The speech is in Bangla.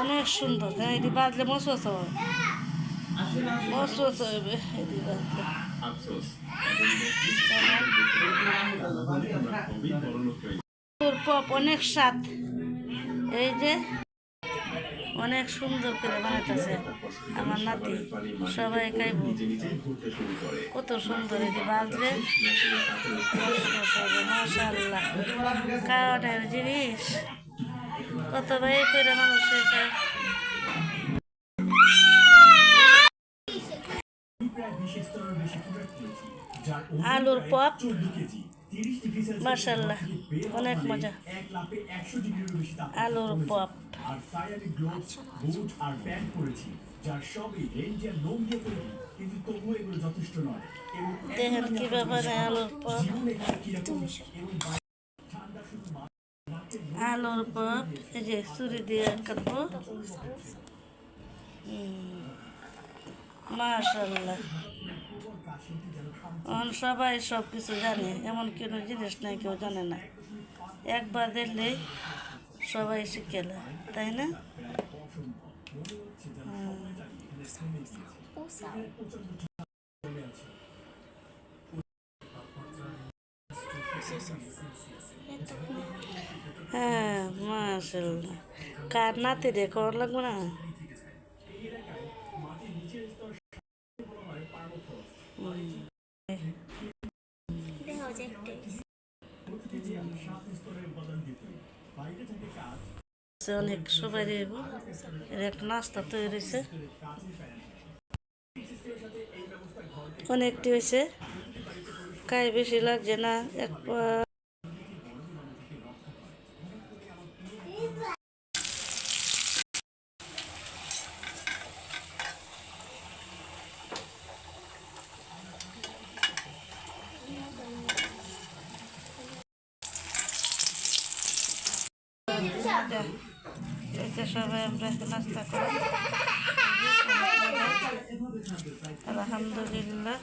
অনেক সুন্দর এটি বাজলে মশস হয় মশস হবে এটি বাজলে পপ অনেক স্বাদ। এই যে অনেক সুন্দর করে বানাইতেছে আমার নাতি। সবাই খাইব। কত সুন্দর এটি বাজলে মাসাল্লাহ কারণের জিনিস। কত ভাই করে মানুষের আলুর পপ। মাসাল্লাহ অনেক মজা। আলুর পপ। আর তাই আমি গ্লোভস বুট আর প্যান্ট পরেছি যার সবই রেঞ্জের লোম দিয়ে তৈরি কিন্তু তবুও এগুলো যথেষ্ট নয়। এবং দেখেন কি ব্যাপার আলুর পপ এই যে চুরি দিয়ে কাটবো। মাশাল্লাহ এখন সবাই সব কিছু জানে এমন কোনো জিনিস নাই কেউ জানে না। একবার দেখলে সবাই শিখে নেয়, তাই না? হ্যাঁ কার নাতি রে কর লাগবে না? সে অনেক, সবাই দেব এর একটা নাস্তা তৈরি হয়েছে। অনেকটি হয়েছে। কাই বেশি লাগছে না, এক এই সবাই আমরা নাস্তা করি। আলহামদুলিল্লাহ।